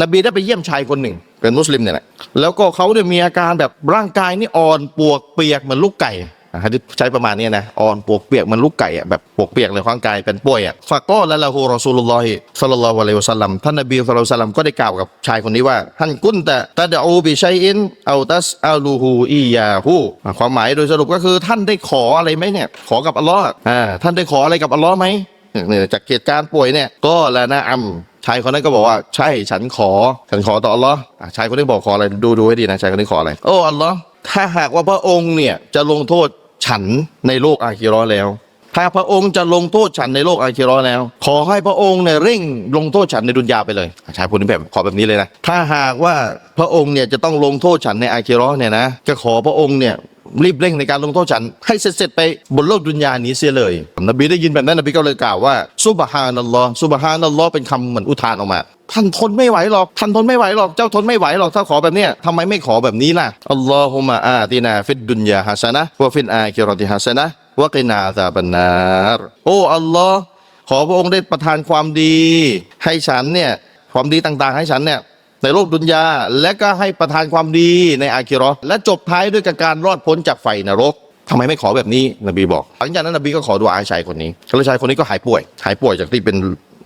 นบีได้ไปเยี่ยมชายคนหนึ่ง เป็นมุสลิมเนี่ยแหละแล้วก็เขาเนี่ยมีอาการแบบร่างกายนี่อ่อนปวกเปียกเหมือนลูกไก่ฮะดิใช้ประมาณนี้นะอ่อนปวกเปียกเหมือนลูกไก่อะแบบปวกเปียกเลยร่างกายเป็นป่วยอะฟะก็ละละฮูรอซูลุลลอฮิสัลลัลลอฮุอะลัยฮิวะสัลลัมท่านนบีสัลลัลลอฮุอะลัยฮิวะสัลลัมก็ได้กล่าวกับชายคนนี้ว่าท่านกุนแต่ตะดอูบิชัยอินเอาตัสอาลูฮูอียาฮูความหมายโดยสรุปก็คือท่านได้ขออะไรไหมเนี่ยขอกับอัลลอฮ์อ่าท่านได้ขออะไรกับอัลลอฮ์ไหมเนี่ยจากเหตุการณ์ป่วยเนี่ยก็ละนะอัม ชายคนนั้นก็บอกว่าใช่ฉันขอฉันขอต่ออัลลอฮ์อะชายคนนี้บอกขออะไรดูดูให้ดีนะชายคนนี้ขออะไรโอ้อัลลอฮ์ถ้าหากว่าพระองค์เนี่ยจะลงโทษฉันในโลกอาคิร์แล้วถ้าพระองค์จะลงโทษฉันในโลกอาคิร์แล้ว ขอให้พระองค์เนี่ยเร่งลงโทษฉันในดุนยาไปเลยชายคนนี้แบบขอแบบนี้เลยนะถ้าหากว่าพระองค์เนี่ยจะต้องลงโทษฉันในอาคิร์เนี่ยนะจะขอพระองค์เนี่ย รีบเร่งในการลงโทษฉัน ให้เสร็จๆไปบนโลกดุนยานี้เสียเลย นบีได้ยินแบบนั้นนบีก็เลยกล่าวว่าซุบฮานัลลอฮ์ซุบฮานัลลอฮ์เป็นคำเหมือนอุทานออกมาท่านทนไม่ไหวหรอก ท่านทนไม่ไหวหรอก เจ้าทนไม่ไหวหรอก ถ้าขอแบบเนี้ยทำไมไม่ขอแบบนี้ล่ะ อัลลอฮุมะอาตินาฟิดดุนยาฮัสนะวะฟินอาคิรติฮัสนะวะกินาซาบันนารโอ้อัลลอฮ์ขอพระองค์ได้ประทานความดี ให้ฉันเนี่ย ความดีต่างๆ ให้ฉันเนี่ย ในโลกดุนยา และก็ให้ประทานความดีในอาคิราะห์และจบท้ายด้วยการรอดพ้นจากไฟนรกทำไมไม่ขอแบบนี้นบีบอก หลังจากนั้นนบีก็ขอดุอาให้ชายคนนี้แล้วชายคนนี้ก็หายป่วย หายป่วยจากที่เป็น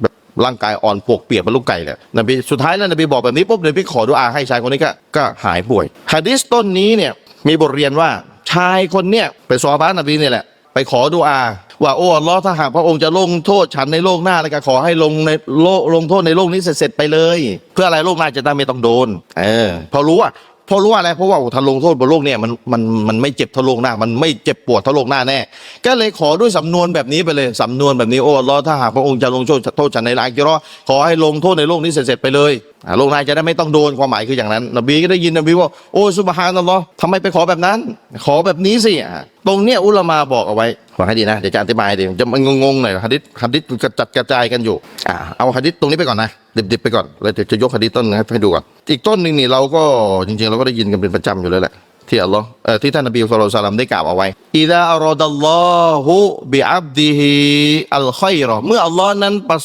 แบบร่างกายอ่อนปวกเปียกเป็นลูกไก่เลยนบีสุดท้ายแล้วนบีบอกแบบนี้ปุ๊บนบีขอดุอาให้ชายคนนี้ก็ก็หายป่วยฮะดิษต้นนี้เนี่ยมีบทเรียนว่าชายคนเนี่ยเป็นซอฮาบะห์นบีเนี่ยแหละ ไปขอดุอา ว่าโอ้ลอถ้าหากพระองค์จะลงโทษฉันในโลกหน้าแล้วก็ขอให้ลงในโลกลงโทษในโลกนี้เสร็จไปเลย เพื่ออะไรโลกหน้าจะได้ไม่ต้องโดน เออพอรู้ว่าพอรู้ว่าอะไรเพราะว่าถ้าลงโทษบนโลกเนี่ยมันมันมันไม่เจ็บท่าโลกหน้า มันไม่เจ็บปวดท่าโลกหน้าแน่ ก็เลยขอด้วยสำนวนแบบนี้ไปเลยสำนวนแบบนี้โอ้อัลลอถ้าหากพระองค์จะลงโทษโทษฉันในลากิราะห์ขอให้ลงโทษในโลกนี้เสร็จไปเลยโลกหน้าจะได้ไม่ต้องโดนความหมายคืออย่างนั้น นบีก็ได้ยินนบีว่าโอ้สุบฮานัลลอฮ์ทำไมไปขอแบบนั้น ขอแบบนี้สิ ตรงเนี้ยอุลามาบอกเอาไว้ฟังให้ดีนะ เดี๋ยวจะอธิบายให้ดีจะมันงงๆหน่อยฮะดิษฮะดิษกระจัดกระจายกันอยู่อ่าเอาฮะดิษตรงนี้ไปก่อนนะดิบๆไปก่อนแล้วเดี๋ยวจะยกฮะดิษต้นให้ให้ดูก่อนอีกต้นหนึ่งนี่เราก็จริงๆ เราก็ได้ยินกันเป็นประจำอยู่แล้วแหละที่อัลลอฮ์เอ่อที่ท่านนบีสุลต่านได้กล่าวเอาไว้อิดะอัลลอฮุบิอับดิฮิอัลขัยรอเมื่ออัลลอฮ์นั้นประ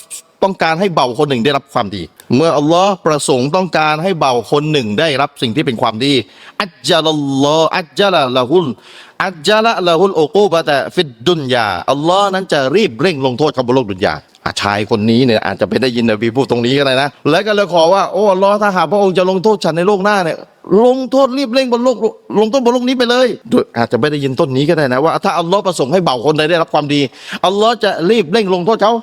ต้องการให้เบาคนหนึ่งได้รับความดี เมื่ออัลลอฮ์ประสงค์ต้องการให้เบาคนหนึ่งได้รับสิ่งที่เป็นความดี อัจจลัลลอฮ์อัจจละละหุลอัจจละละหุลอุกูบะตะฟิดดุนยาอัลลอฮ์นั้นจะรีบเร่งลงโทษเขาบนโลกดุนยาอะชายคนนี้เนี่ยอาจจะไปได้ยินนบีพูดตรงนี้ก็ได้นะ แล้วก็เลยขอว่าโอ้อัลลอฮ์ถ้าหากพระองค์จะลงโทษฉันในโลกหน้าเนี่ยลงโทษรีบเร่งบนโลกลงโทษบนโลกนี้ไปเลยโดยอาจจะไม่ได้ยินต้นนี้ก็ได้นะว่า ถ้าอัลลอฮ์ประสงค์ให้เบาคนใดได้รับความดีอัลลอฮ์จะรีบเร่งลงโทษเขา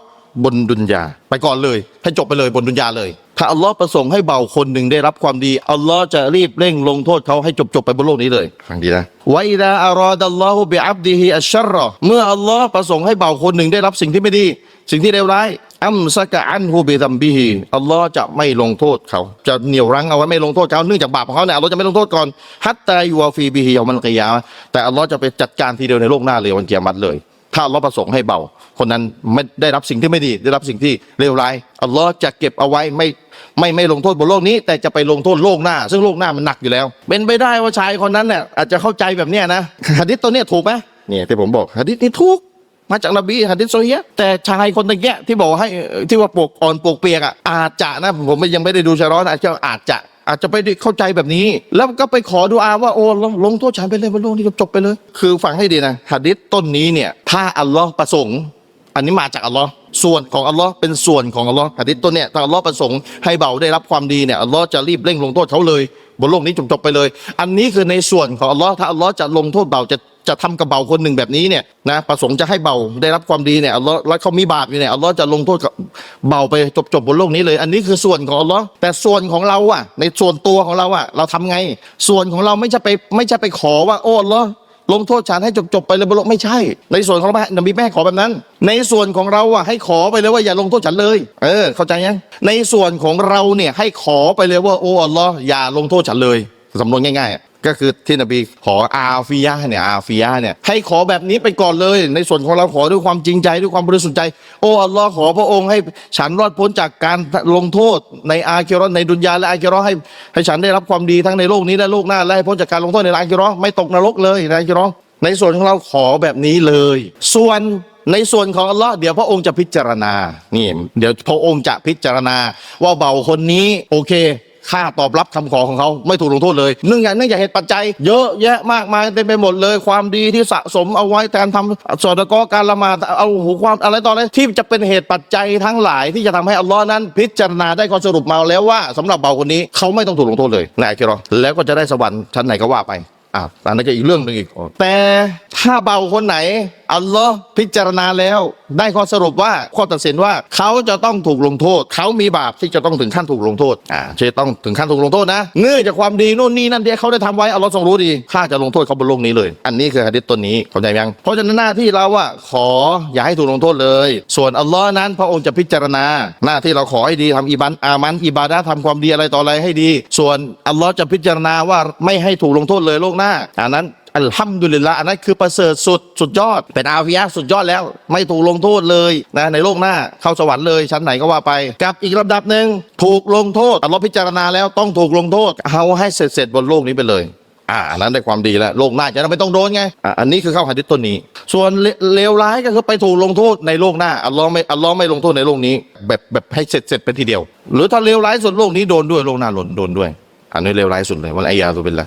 บนดุนยา ไปก่อนเลย ให้จบไปเลยบนดุนยาเลย ถ้าอัลลอฮ์ประสงค์ให้เบาคนหนึ่งได้รับความดีอัลลอฮ์จะรีบเร่งลงโทษเขาให้จบจบๆไปบนโลกนี้เลยฟังดีนะไวดาอารอดัลลอฮุบิอับดิฮิอัชชรรอเมื่ออัลลอฮ์ประสงค์ให้เบาคนหนึ่งได้รับสิ่งที่ไม่ดี สิ่งที่เลวร้ายอัมสกะอันฮูบิซัมบิฮิอัลลอฮ์จะไม่ลงโทษเขา จะเหนี่ยวรั้งเอาไว้ไม่ลงโทษเขาเนื่องจากบาปของเขาเนี่ยอัลลอฮ์จะไม่ลงโทษก่อนฮัตตายูวาฟีบิฮิยามันกิยามะแต่อัลลอฮ์จะไปจัดการทีเดียวในโลกหน้าเลยวันเกียรติเลย ถ้าลอประสงค์ให้เบา คนนั้นไม่ได้รับสิ่งที่ไม่ดี ได้รับสิ่งที่เลวร้ายอัลลอฮ์จะเก็บเอาไว้ไม่ไม่ไม่ลงโทษบนโลกนี้ แต่จะไปลงโทษโลกหน้า ซึ่งโลกหน้ามันหนักอยู่แล้ว เป็นไปได้ว่าชายคนนั้นเนี่ยอาจจะเข้าใจแบบเนี้ยนะหะดิษตัวเนี้ยถูกไหมเนี่ยที่ผมบอกหะดิษนี่ถูกมาจากนบีหะดิษโซเฮียแต่ชายคนตะเกียที่บอกให้ที่ว่าปกอ่อนปกเปียกอะอาจจะนะผมยังไม่ได้ดูชะร้อนอาจจะอาจจะ อาจจะไปเข้าใจแบบนี้ แล้วก็ไปขอดูอาว่าโอ้ลงลงโทษฉันไปเลยบนโลกนี้จบไปเลย คือฟังให้ดีนะหะดิษต้นนี้เนี่ยถ้าอัลลอฮ์ประสงค์ อันนี้มาจากอัลลอฮ์ส่วนของอัลลอฮ์เป็นส่วนของอัลลอฮ์หะดิษต้นเนี่ยถ้าอัลลอฮ์ประสงค์ให้เบาได้รับความดีเนี่ยอัลลอฮ์จะรีบเร่งลงโทษเขาเลย บนโลกนี้จบๆไปเลย อันนี้คือในส่วนของอัลลอฮ์ถ้าอัลลอฮ์จะลงโทษเบาจะจะทำกับเบาคนหนึ่งแบบนี้เนี่ยนะประสงค์จะให้เบาได้รับความดีเนี่ยอัลลอฮ์แล้วเขามีบาปอยู่เนี่ยอัลลอฮ์จะลงโทษกับเบาไปจบๆบนโลกนี้เลย อันนี้คือส่วนของอัลลอฮ์แต่ส่วนของเราอะในส่วนตัวของเราอะเราทำไง ส่วนของเราไม่ใช่ไปไม่ใช่ไปขอว่าโอ้อัลลอฮ์ ลงโทษฉันให้จบๆไปเลยบนโลกไม่ใช่ ในส่วนของเรานบีแม่ขอแบบนั้น ในส่วนของเราอะให้ขอไปเลยว่าอย่าลงโทษฉันเลย เออ เข้าใจยังในส่วนของเราเนี่ยให้ขอไปเลยว่าโอ้อัลลอฮ์อย่าลงโทษฉันเลยสำนวนง่ายๆ ก็คือที่นบีขออาฟิยะห์เนี่ยอาฟิยะห์เนี่ยให้ขอแบบนี้ไปก่อนเลย ในส่วนของเราขอด้วยความจริงใจด้วยความบริสุทธิ์ใจ โอ้อัลลอฮ์ขอพระองค์ให้ฉันรอดพ้นจากการลงโทษ ในอาคิราะห์ในดุนยาและอาคิราะห์ให้ให้ฉันได้รับความดีทั้งในโลกนี้และโลกหน้าและให้พ้นจากการลงโทษในอาคิราะห์ไม่ตกนรกเลยในอาคิราะห์ในส่วนของเราขอแบบนี้เลย ส่วนในส่วนของอัลลอฮ์เดี๋ยวพระองค์จะพิจารณานี่เดี๋ยวพระองค์จะพิจารณาว่าเบาคนนี้โอเค ค่าตอบรับคำขอของเขาไม่ถูกลงโทษเลยเนื่องจากเนื่องจากเหตุปัจจัยเยอะแยะมากมายเต็มไปหมดเลย ความดีที่สะสมเอาไว้การทำสอดกอการละหมาดเอาหูความอะไรต่ออะไรที่จะเป็นเหตุปัจจัยทั้งหลายที่จะทำให้อัลลอฮ์นั้น พิจารณาได้ข้อสรุปมาแล้วว่าสำหรับเบาคนนี้เขาไม่ต้องถูกลงโทษเลยนายคิรอแล้วก็จะได้สวรรค์ชั้นไหนก็ว่าไปอ่าอันนั้นก็อีกเรื่องหนึ่งอีกแต่ ถ้าเบาคนไหน อัลลอฮ์พิจารณาแล้ว ได้ข้อสรุปว่าข้อตัดสินว่าเขาจะต้องถูกลงโทษ เขามีบาปที่จะต้องถึงขั้นถูกลงโทษอ่าจะต้องถึงขั้นถูกลงโทษนะเนื่องจากความดีนู่นนี่นั่นที่เขาได้ทำไว้อัลลอฮ์ทรงรู้ดีข้าจะลงโทษเขาบนโลกนี้เลย อันนี้คือฮะดิษตัวนี้เข้าใจยังเพราะฉะนั้นหน้าที่เราว่าขออย่าให้ถูกลงโทษเลย ส่วนอัลลอฮ์นั้นพระองค์จะพิจารณา หน้าที่เราขอให้ดีทำอิบันอามันอิบาดะห์ทำความดีอะไรต่ออะไรให้ดี ส่วนอัลลอฮ์จะพิจารณาว่าไม่ให้ถูกลงโทษเลยโลกหน้าอันนั้น อัลฮัมดุลิลละอันนั้นคือประเสริฐสุดสุดยอด เป็นอาฟิยะสุดยอดแล้ว ไม่ถูกลงโทษเลยนะในโลกหน้าเข้าสวรรค์เลยชั้นไหนก็ว่าไป กับอีกลำดับหนึ่งถูกลงโทษอัลลอฮ์พิจารณาแล้วต้องถูกลงโทษเอาให้เสร็จเสร็จบนโลกนี้ไปเลยอ่านั้นได้ความดีแล้วโลกหน้าจะไม่ต้องโดนไงอ่าอันนี้คือเข้าหะดิษต้นนี้ ส่วนเลเลวร้ายก็คือไปถูกลงโทษในโลกหน้าอัลลอฮ์ไม่อัลลอฮ์ไม่ลงโทษในโลกนี้ แบบแบบให้เสร็จเสร็จเป็นทีเดียว หรือถ้าเลวร้ายสุดโลกนี้โดนด้วยโลกหน้าโดนโดนด้วย อันนี้เลวร้ายสุดเลยวันไอยาตุบิลละ